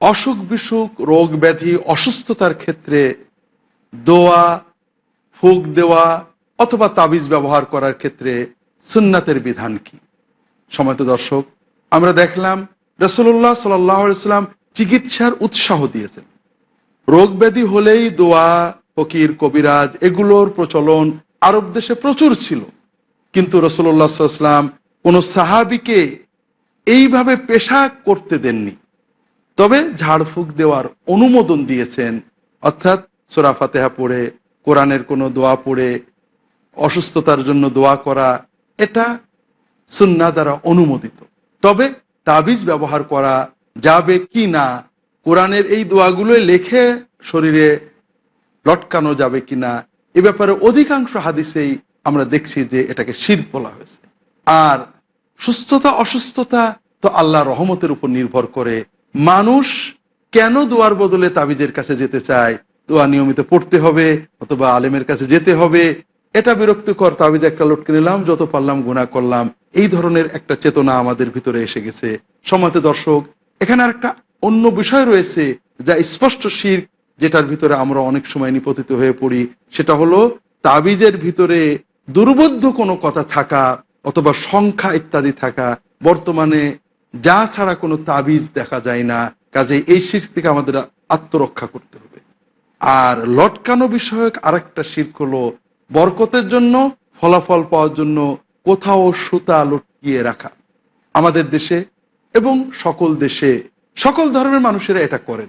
অসুখ বিসুখ, রোগ ব্যাধি, অসুস্থতার ক্ষেত্রে দোয়া, ফুক দেওয়া অথবা তাবিজ ব্যবহার করার ক্ষেত্রে সুন্নাতের বিধান কি? সময়ত দর্শক, আমরা দেখলাম রসুল্লাহ সাল্লাম চিকিৎসার উৎসাহ দিয়েছেন। রোগ ব্যাধি হলেই দোয়া, ফকির, কবিরাজ এগুলোর প্রচলন আরব দেশে প্রচুর ছিল। কিন্তু রসুল্লাহ সাল্লাম কোনো সাহাবিকে এইভাবে পেশা করতে দেননি। তবে ঝাড়ফুঁক দেওয়ার অনুমোদন দিয়েছেন। অর্থাৎ সোরা ফাতেহা পড়ে, কোরআনের কোনো দোয়া পড়ে, অসুস্থতার জন্য দোয়া করা, এটা সুন্না দ্বারা অনুমোদিত। তবে তাবিজ ব্যবহার করা যাবে কি না, কোরআনের এই দোয়াগুলো লেখে শরীরে লটকানো যাবে কি না, এ ব্যাপারে অধিকাংশ হাদিসেই আমরা দেখছি যে এটাকে শির বলা হয়েছে। আর সুস্থতা, অসুস্থতা তো আল্লাহ রহমতের উপর নির্ভর করে। মানুষ কেন দোয়ার বদলে তাবিজের কাছে যেতে চায়? দোয়া নিয়মিত পড়তে হবে অথবা আলেমের কাছে যেতে হবে। এটা বিরক্তিকর তাবিজ একটা লটকে নিলাম, যত পারলাম গুণা করলাম। এই ধরনের একটা চেতনা আমাদের ভিতরে এসে গেছে। সমাতে দর্শক, এখানে আর একটা অন্য বিষয় রয়েছে যা স্পষ্ট শির যেটার ভিতরে আমরা অনেক সময় নিপতিত হয়ে পড়ি। সেটা হলো তাবিজের ভিতরে দুর্বোধ্য কোনো কথা থাকা অথবা সংখ্যা ইত্যাদি থাকা। বর্তমানে যা ছাড়া কোনো তাবিজ দেখা যায় না, কাজে এই শির থেকে আমাদের আত্মরক্ষা করতে হবে। আর লটকানো বিষয়ক আরেকটা শির্ক হলো বরকতের জন্য, ফলাফল পাওয়ার জন্য কোথাও সুতা লটকিয়ে রাখা। আমাদের দেশে এবং সকল দেশে সকল ধর্মের মানুষেরা এটা করেন।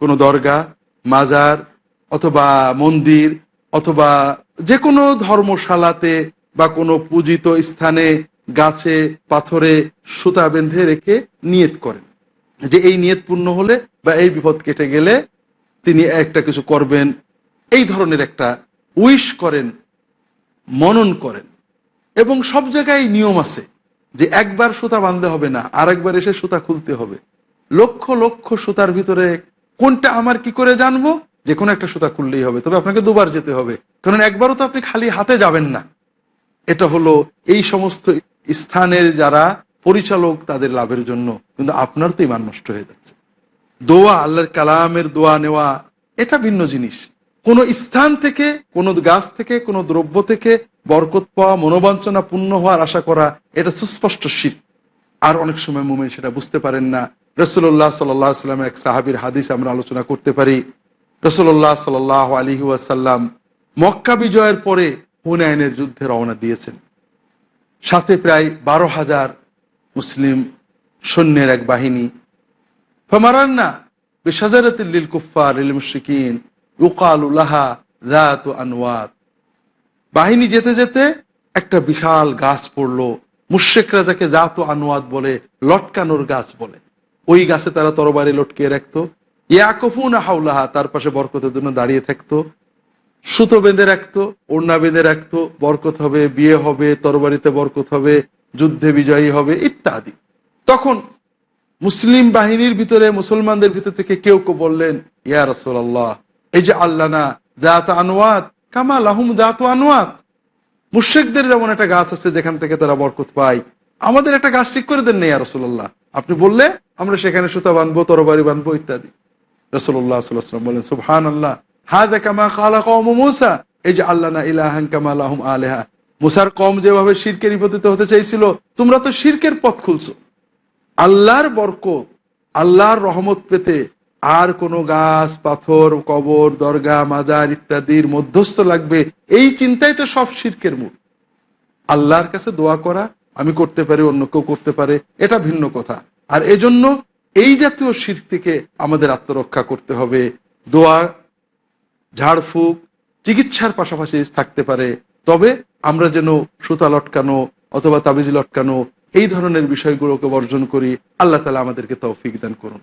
কোনো দরগা মাজার অথবা মন্দির অথবা যে কোনো ধর্মশালাতে বা কোনো পূজিত স্থানে গাছে পাথরে সুতা বেঁধে রেখে নিয়ত করেন। যে এই নিয়ত পূর্ণ হলে বা এই বিপদ কেটে গেলে তিনি একটা কিছু করবেন, এই ধরনের একটা উইশ করেন, মনন করেন। এবং সব জায়গায় নিয়ম আছে যে একবার সুতা বাঁধতে হবে না আর একবার এসে সুতা খুলতে হবে। লক্ষ লক্ষ সুতার ভিতরে কোনটা আমার কি করে জানব? যে কোনো একটা সুতা খুললেই হবে, তবে আপনাকে দুবার যেতে হবে। কারণ একবারও তো আপনি খালি হাতে যাবেন না। এটা হলো এই সমস্ত স্থানের যারা পরিচালক তাদের লাভের জন্য, কিন্তু আপনার তো ইমান নষ্ট হয়ে যাচ্ছে। দোয়া, আল্লাহর কালামের দোয়া নেওয়া, এটা ভিন্ন জিনিস। কোনো স্থান থেকে, কোনো গাছ থেকে, কোনো দ্রব্য থেকে বরকত পাওয়া মনোবাঞ্ছনা পূর্ণ হওয়ার আশা করা, এটা সুস্পষ্ট শির। আর অনেক সময় মুমিন সেটা বুঝতে পারেন না। রসুল্লাহ সাল্লামের এক সাহাবির হাদিস আমরা আলোচনা করতে পারি। রসুল্লাহ সাল আলী ওয়াসাল্লাম মক্কা বিজয়ের পরে হুনায়নের যুদ্ধে রওনা দিয়েছেন। সাথে প্রায় বারো হাজার মুসলিম সৈন্যের এক বাহিনী। ফমারান্না বেসাজারাতিল কুফার ইল মুশরিকিন ইউকালুলাহা জাত আনওয়াত। বাহিনী যেতে যেতে একটা বিশাল গাছ পড়ল। মুশেকরা যাকে জাত আনুয়াদ বলে, লটকানোর গাছ বলে। ওই গাছে তারা তরবারি লটকিয়ে রাখতো। ইয়াকফুন হাউলাহা তার পাশে বরকতের জন্য দাঁড়িয়ে থাকতো। সুতো বেঁধে রাখতো, ওড়না বেঁধে রাখতো, বরকত হবে, বিয়ে হবে, তরবারিতে বরকত হবে, যুদ্ধে বিজয়ী হবে, ইত্যাদি। তখন মুসলিম বাহিনীর ভিতরে, মুসলমানদের ভিতর থেকে কেউ কেউ বললেন, ইয়া রসোল্লাহ এই যে আল্লাহ না দাত আনোয়াত কামা লাহুম দাত আনোয়াত মুর্শেকদের যেমন একটা গাছ আছে, যেখান থেকে তারা বরকত পায়, আমাদের একটা গাছ ঠিক করে দেন না ইয়া রসোল্লাহ আপনি বললে, আমরা সেখানে সুতা বাঁধবো, তরবারি বাঁধবো, ইত্যাদি। রসোল্লাহ সাল্লাম বলেন আল্লাহ হাদা কামা খালা কম মুসা। এই যে আল্লাহ না ইলাহান কামা লাহুম আলেহা। মুসার কম যেভাবে শিরকে নিপতিত হতে চাইছিল, তোমরা তো শিরকের পথ খুলছো। আল্লাহর বরকত, আল্লাহর রহমত পেতে আর কোনো গাছ, পাথর, কবর, দরগা, মাজার ইত্যাদির মধ্যস্থ লাগবে। এই চিন্তাই তো সব শির্কের মূল। আল্লাহর কাছে দোয়া করা, আমি করতে পারি, অন্য কেউ করতে পারে, এটা ভিন্ন কথা। আর এজন্য এই জাতীয় শির থেকে আমাদের আত্মরক্ষা করতে হবে। দোয়া ঝাড়ফুঁক, চিকিৎসার পাশাপাশি থাকতে পারে। তবে আমরা যেন সুতা লটকানো অথবা তাবিজ লটকানো এই ধরনের বিষয়গুলোকে বর্জন করি, আল্লাহ তালা আমাদেরকে তৌফিক দান করুন।